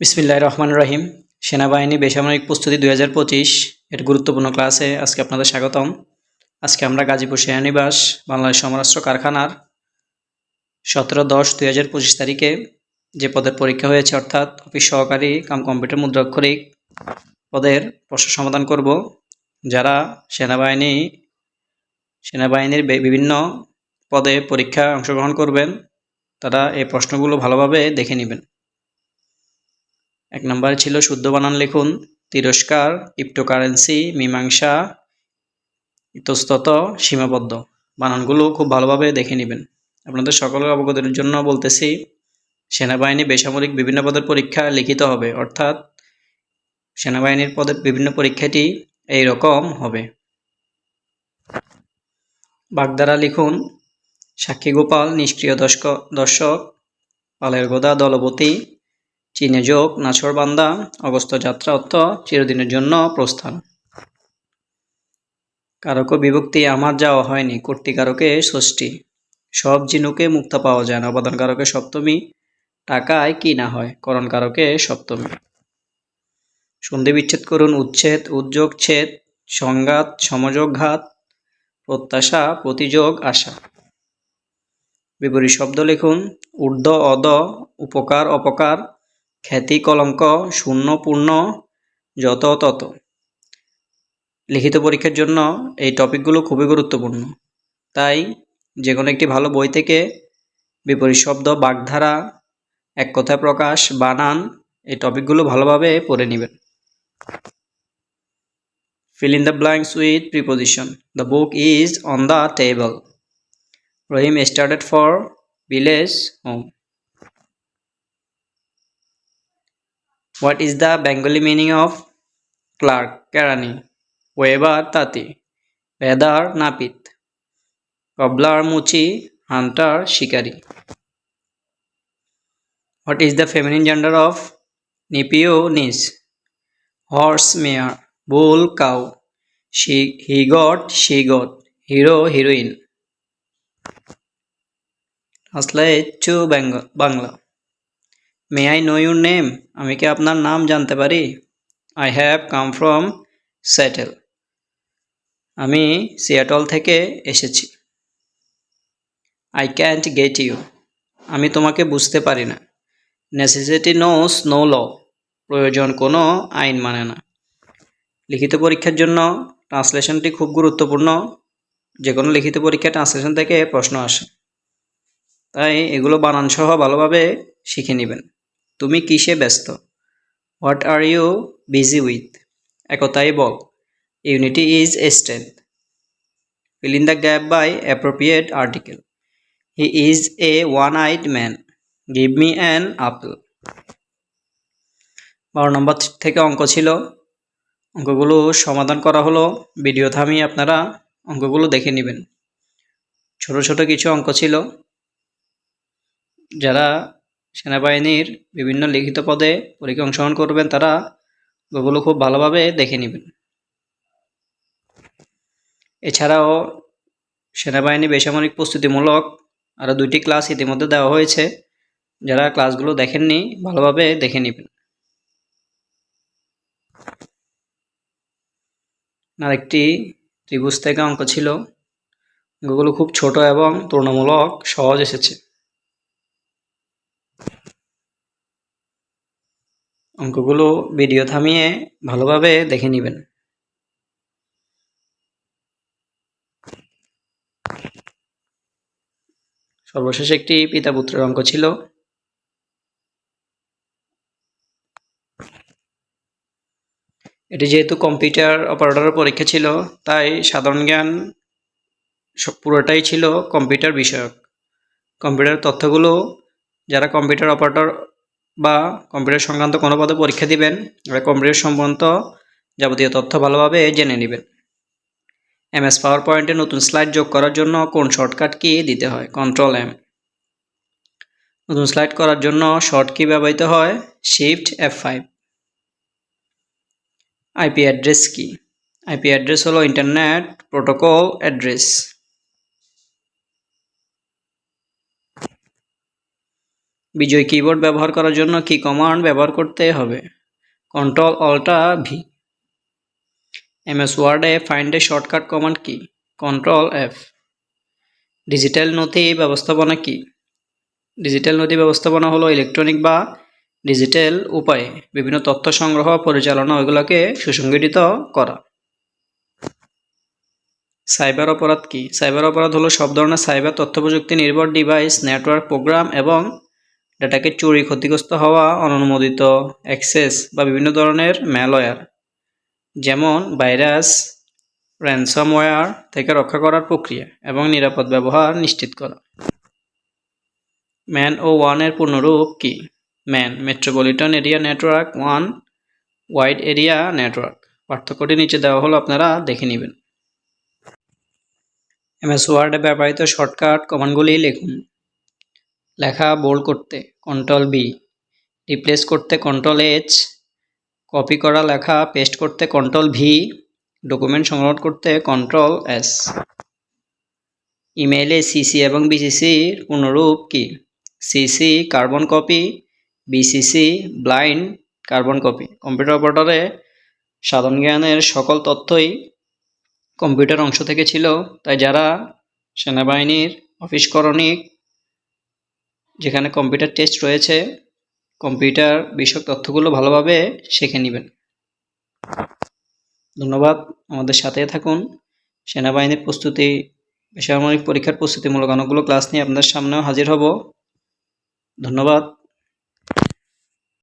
বিসমিল্লাহ রহমান রহিম। সেনাবাহিনী বেসামরিক প্রস্তুতি দুই হাজার পঁচিশ এর গুরুত্বপূর্ণ ক্লাসে আজকে আপনাদের স্বাগতম। আজকে আমরা গাজীপুর সেনানিবাস, বাংলাদেশ সমরাষ্ট্র কারখানার সতেরো দশ দুই হাজার পঁচিশ তারিখে যে পদের পরীক্ষা হয়েছে, অর্থাৎ অফিস সহকারী কাম কম্পিউটার মুদ্রাক্ষরিক পদের প্রশ্ন সমাধান করব। যারা সেনাবাহিনী, সেনাবাহিনীর বিভিন্ন পদে পরীক্ষায় অংশগ্রহণ করবেন, তারা এই প্রশ্নগুলো ভালোভাবে দেখে নেবেন। এক নম্বরে ছিল শুদ্ধ বানান লিখুন, তিরস্কার, ক্রিপ্টোকারেন্সি, মীমাংসা, ইতস্তত, সীমাবদ্ধ। বানানগুলো খুব ভালোভাবে দেখে নেবেন। আপনাদের সকলের অবগতির জন্য বলতেছি, সেনাবাহিনী বেসামরিক বিভিন্ন পদের পরীক্ষা লিখিত হবে, অর্থাৎ সেনাবাহিনীর পদের বিভিন্ন পরীক্ষাটি এই রকম হবে। বাগদারা লিখুন, সাক্ষী গোপাল, নিষ্ক্রিয় দর্শক, পালের গোদা, দলবতী চীনে যোগ নাছর বান্দা, অগস্ত যাত্রা অর্থ চিরদিনের জন্য প্রস্থান। কারক বিভক্তি আমার যাওয়া হয়নি, কর্তিকারকে ষষ্ঠী। সব ঝিনুকে মুক্তা পাওয়া যায় না অবদান কারকে সপ্তমী। টাকায় কি না হয় করণ কারকে সপ্তমী। সন্ধি বিচ্ছেদ করুন, উচ্ছেদ, উদ্যোগ, ছেদ, সংঘাত, সমযোগ, ঘাত, প্রত্যাশা, প্রতিযোগ, আশা। বিপরীত শব্দ লিখুন, ঊর্ধ্ব অদ উপকার, অপকার খ্যাতি কলঙ্ক শূন্য পূর্ণ যত তত। লিখিত পরীক্ষার জন্য এই টপিকগুলো খুবই গুরুত্বপূর্ণ। তাই যে কোনো একটি ভালো বই থেকে বিপরীত শব্দ, বাগধারা, এক কথায় প্রকাশ বানান এই টপিকগুলো ভালোভাবে পড়ে নেবেন। Fill in the blanks with preposition. The book is on the table. Rahim started for village home What is the Bengali meaning of clerk, Kerani, weaver, Tati, Vedar, Napit, cobbler, Muchi, hunter, Shikari? What is the feminine gender of Nipio, Nis, horse, mare, bull, cow, she, he got, she got, hero, heroine? Translate to Bengal, Bangla. May I know your name আমি কি আপনার নাম জানতে পারি? I have come from Seattle আমি Seattle থেকে এসেছি। I can't get you আমি তোমাকে বুঝতে পারি না। নেসেসিটি নোস নো ল প্রয়োজন কোনো আইন মানে না। লিখিত পরীক্ষার জন্য ট্রান্সলেশনটি খুব গুরুত্বপূর্ণ। যে কোনো লিখিত পরীক্ষা ট্রান্সলেশন থেকে প্রশ্ন আসে। তাই এগুলো বানানসহ ভালোভাবে শিখে নেবেন। তুমি কিসে ব্যস্ত? What are you busy with একতাই ball. Unity is a strength fill in the gap by appropriate article he is a one eyed man give me an apple বারো নম্বর থেকে অঙ্ক ছিল। অঙ্কগুলো সমাধান করা হলো। ভিডিও থামিয়ে আপনারা অঙ্কগুলো দেখে নেবেন। ছোট ছোট কিছু অঙ্ক ছিল। যারা সেনাবাহিনীর বিভিন্ন লিখিত পদে পরীক্ষা অংশগ্রহণ করবেন তারা, ওগুলো খুব ভালোভাবে দেখে নেবেন। এছাড়াও সেনাবাহিনী বেসামরিক প্রস্তুতিমূলক আরও দুইটি ক্লাস ইতিমধ্যে দেওয়া হয়েছে। যারা ক্লাসগুলো দেখেননি, ভালোভাবে দেখে নেবেন। আরেকটি ত্রিভুজ থেকে অঙ্ক ছিল। অঙ্কগুলো খুব ছোট এবং তুলনামূলক সহজ এসেছে। অঙ্কগুলো ভিডিও থামিয়ে ভালোভাবে দেখে নেবেন। সর্বশেষ একটি পিতা পুত্রের অঙ্ক ছিল। এটি যেহেতু কম্পিউটার অপারেটরের পরীক্ষা ছিল, তাই সাধারণ জ্ঞান পুরোটাই ছিল কম্পিউটার বিষয়ক। কম্পিউটার তথ্যগুলো যারা কম্পিউটার অপারেটর বা কম্পিউটার সংক্রান্ত কোনো পদে পরীক্ষা দিবেন, এবার কম্পিউটার সম্বন্ধ যাবতীয় তথ্য ভালোভাবে জেনে নেবেন। এমএস পাওয়ার পয়েন্টে নতুন স্লাইড যোগ করার জন্য কোন শর্টকাট কি দিতে হয়? কন্ট্রোল এম নতুন স্লাইড করার জন্য শর্ট কি ব্যবহৃত হয়? Shift F five IP address কি? আইপি অ্যাড্রেস হলো internet protocol address Bijoy keyboard ব্যবহার করার জন্য কি কমান্ড ব্যবহার করতে হবে। কন্ট্রোল অল্টা ভি এমএস ওয়ার্ডে ফাইন্ডে শর্টকাট কমান্ড কি কন্ট্রোল এফ ডিজিটাল নথি ব্যবস্থাপনা কি ডিজিটাল নথি ব্যবস্থাপনা হলো ইলেকট্রনিক বা ডিজিটাল উপায়ে বিভিন্ন তথ্য সংগ্রহ, পরিচালনা, ওইগুলোকে সুসংগঠিত করা। সাইবার অপরাধ কি সাইবার অপরাধ হলো সব ধরনের সাইবার তথ্য প্রযুক্তি নির্ভর ডিভাইস নেটওয়ার্ক প্রোগ্রাম এবং ডেটাকে চুরি, ক্ষতিগ্রস্ত হওয়া অননুমোদিত অ্যাক্সেস বা বিভিন্ন ধরনের ম্যালওয়্যার, যেমন ভাইরাস র্যানসমওয়্যার থেকে রক্ষা করার প্রক্রিয়া এবং নিরাপদ ব্যবহার নিশ্চিত করা। ম্যান ও ওয়ানের পূর্ণরূপ কি? ম্যান, মেট্রোপলিটন এরিয়া নেটওয়ার্ক, ওয়ান, ওয়াইড এরিয়া নেটওয়ার্ক। পার্থক্যটি নিচে দেওয়া হলো, আপনারা দেখে নেবেন। এমএস ওয়ার্ডে ব্যবহৃত শর্টকাট কমান্ডগুলি লিখুন। লেখা বোল্ড করতে কন্ট্রোল বি রিপ্লেস করতে কন্ট্রোল এইচ কপি করা লেখা পেস্ট করতে কন্ট্রোল ভি ডকুমেন্ট সংগ্রহ করতে কন্ট্রোল এস ইমেইলে সিসি এবং বিসিসির পুনরূপ কি? CC carbon copy BCC blind carbon copy computer অপারেটরে সাধারণ জ্ঞানের সকল তথ্যই কম্পিউটার অংশ থেকে ছিল, তাই যারা সেনাবাহিনীর অফিস করণিক যেখানে কম্পিউটার টেস্ট রয়েছে কম্পিউটার বিষয়ক তথ্যগুলো ভালোভাবে শিখে নেবেন। ধন্যবাদ। আমাদের সাথে থাকুন। সেনাবাহিনীর প্রস্তুতি, বেসামরিক পরীক্ষার প্রস্তুতিমূলক অনেকগুলো ক্লাস নিয়ে আপনাদের সামনেও হাজির হব। ধন্যবাদ।